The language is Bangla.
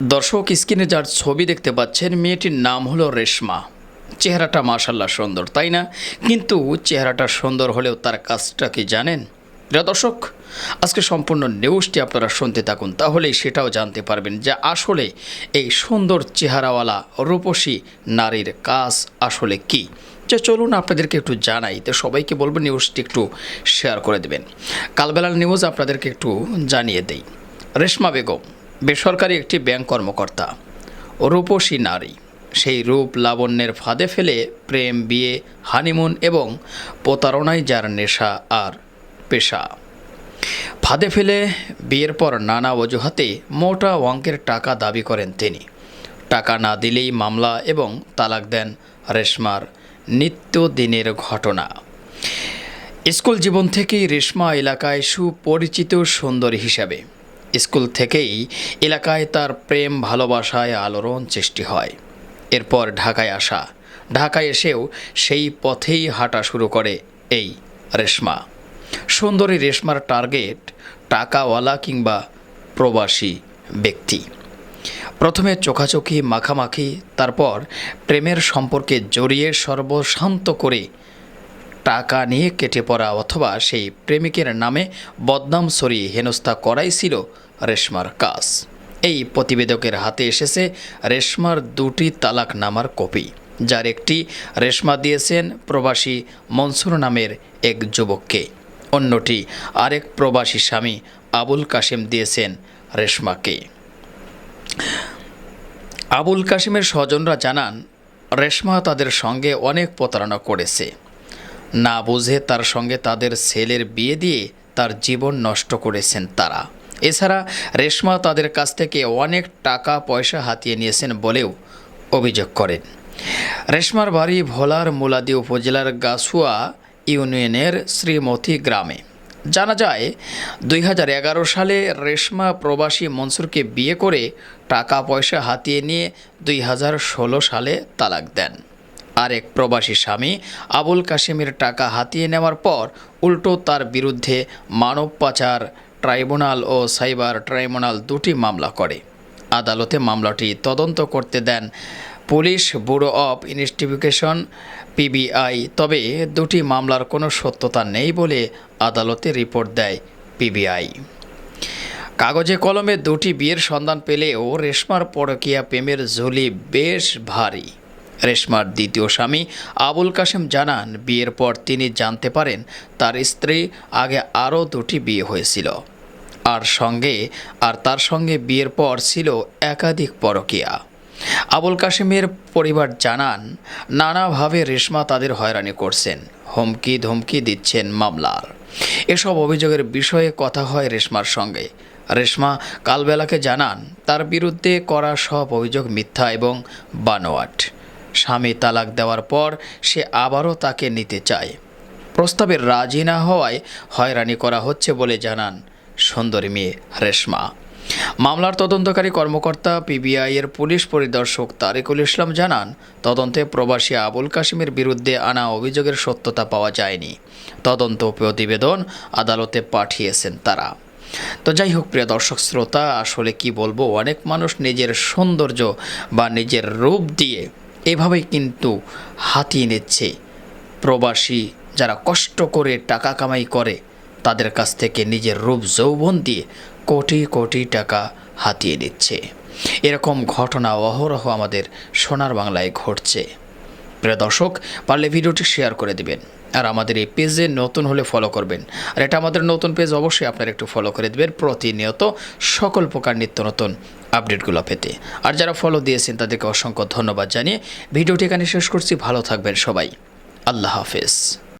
দর্শক, স্ক্রিনে যার ছবি দেখতে পাচ্ছেন, মেয়েটির নাম হলো রেশমা। চেহারাটা মাশাল্লাহ সুন্দর, তাই না? কিন্তু চেহারাটা সুন্দর হলেও তার কাজটা কি জানেন? প্রিয় দর্শক, আজকে সম্পূর্ণ নিউজটি আপনারা শুনতে থাকুন, তাহলেই সেটাও জানতে পারবেন যে আসলে এই সুন্দর চেহারাওয়ালা রূপসী নারীর কাজ আসলে কি। যে চলুন আপনাদেরকে একটু জানাই, তো সবাইকে বলব নিউজটি একটু শেয়ার করে দেবেন। কালবেলার নিউজ আপনাদেরকে একটু জানিয়ে দেই। রেশমা বেগম বেসরকারি একটি ব্যাংক কর্মকর্তা। রূপসী নারী। সেই রূপ লাবণ্যের ফাঁদে ফেলে প্রেম, বিয়ে, হানিমুন এবং প্রতারণায় যার নেশা আর পেশা। ফাঁদে ফেলে বিয়ের পর নানা অজুহাতে মোটা অঙ্কের টাকা দাবি করেন তিনি। টাকা না দিলেই মামলা এবং তালাক দেন রেশমার নিত্যদিনের ঘটনা। স্কুল জীবন থেকেই রেশমা এলাকায় সুপরিচিত সুন্দরী হিসাবে স্কুল থেকেই এলাকায় তার প্রেম, ভালোবাসায় আলোড়ন সৃষ্টি হয়। এরপর ঢাকায় আসা। ঢাকায় এসেও সেই পথেই হাঁটা শুরু করে এই রেশমা। সুন্দরী রেশমার টার্গেট টাকাওয়ালা কিংবা প্রবাসী ব্যক্তি। প্রথমে চোখাচোখি, মাখামাখি, তারপর প্রেমের সম্পর্কে জড়িয়ে সর্বশান্ত করে টাকা নিয়ে কেটে পড়া অথবা সেই প্রেমিকের নামে বদনাম সরিয়ে হেনস্থা করাই ছিল রেশমার কাজ। এই প্রতিবেদকের হাতে এসেছে রেশমার দুটি তালাক নামার কপি, যার একটি রেশমা দিয়েছেন প্রবাসী মনসুর নামের এক যুবককে। অন্যটি আরেক প্রবাসী স্বামী আবুল কাশেম দিয়েছেন রেশমাকে। আবুল কাশিমের স্বজনরা জানান, রেশমা তাদের সঙ্গে অনেক প্রতারণা করেছে। না বুঝে তার সঙ্গে তাদের ছেলের বিয়ে দিয়ে তার জীবন নষ্ট করেছেন তারা। এছাড়া রেশমা তাদের কাছ থেকে অনেক টাকা পয়সা হাতিয়ে নিয়েছেন বলেও অভিযোগ করেন। রেশমার বাড়ি ভোলার মুলাদি উপজেলার গাছুয়া ইউনিয়নের শ্রীমতী গ্রামে। জানা যায়, দুই হাজার এগারো সালে রেশমা প্রবাসী মনসুরকে বিয়ে করে টাকা পয়সা হাতিয়ে নিয়ে দুই হাজার ষোলো সালে তালাক দেন। আরেক প্রবাসী স্বামী আবুল কাশিমের টাকা হাতিয়ে নেওয়ার পর উল্টো তার বিরুদ্ধে মানব পাচার ট্রাইব্যুনাল ও সাইবার ট্রাইব্যুনাল দুটি মামলা করে। আদালতে মামলাটি তদন্ত করতে দেন police bureau of investigation, PBI. তবে দুটি মামলার কোনো সত্যতা নেই বলে আদালতে রিপোর্ট দেয় পিবিআই। কাগজে কলমে দুটি বিয়ের সন্ধান পেলেও রেশমার পরকীয়া প্রেমের ঝুলি বেশ ভারী। রেশমার দ্বিতীয় স্বামী আবুল কাশেম জানান, বিয়ের পর তিনি জানতে পারেন তার স্ত্রী আগে আরও দুটি বিয়ে হয়েছিল। আর সঙ্গে, আর তার সঙ্গে বিয়ের পর ছিল একাধিক পরকীয়া। আবুল কাশেমের পরিবার জানান, নানাভাবে রেশমা তাদের হয়রানি করছেন, হুমকি ধমকি দিচ্ছেন মামলার। এসব অভিযোগের বিষয়ে কথা হয় রেশমার সঙ্গে। রেশমা কালবেলাকে জানান, তার বিরুদ্ধে করা সব অভিযোগ মিথ্যা এবং বানোয়াট। স্বামী তালাক দেওয়ার পর সে আবারও তাকে নিতে চায়। প্রস্তাবে রাজি না হওয়ায় হয়রানি করা হচ্ছে বলে জানান সুন্দরী মেয়ে রেশমা। মামলার তদন্তকারী কর্মকর্তা পিবিআই এর পুলিশ পরিদর্শক তারিকুল ইসলাম জানান, তদন্তে প্রবাসী আবুল কাশিমের বিরুদ্ধে আনা অভিযোগের সত্যতা পাওয়া যায়নি। তদন্ত প্রতিবেদন আদালতে পাঠিয়েছেন তারা। তো যাই হোক, প্রিয় দর্শক শ্রোতা, আসলে কি বলব? অনেক মানুষ নিজের সৌন্দর্য বা নিজের রূপ দিয়ে এভাবেই কিন্তু হাতিয়ে নিচ্ছে। প্রবাসী যারা কষ্ট করে টাকা কামাই করে, তাদের কাছ থেকে নিজের রূপ যৌবন দিয়ে কোটি কোটি টাকা হাতিয়ে নিচ্ছে। এরকম ঘটনা অহরহ আমাদের সোনার বাংলায় ঘটছে। প্রিয় দর্শক, পারলে ভিডিওটি শেয়ার করে দিবেন। আর আমাদের এই পেজে নতুন হলে ফলো করবেন। আর এটা আমাদের নতুন পেজ অবশ্যই আপনারা একটু ফলো করে দেবেন প্রতিনিয়ত সকল প্রকার নিত্য নতুন আপডেটগুলো পেতে। আর যারা ফলো দিয়েছেন, তাদেরকে অসংখ্য ধন্যবাদ জানিয়ে ভিডিওটি এখানে শেষ করছি। ভালো থাকবেন সবাই। আল্লাহ হাফেজ।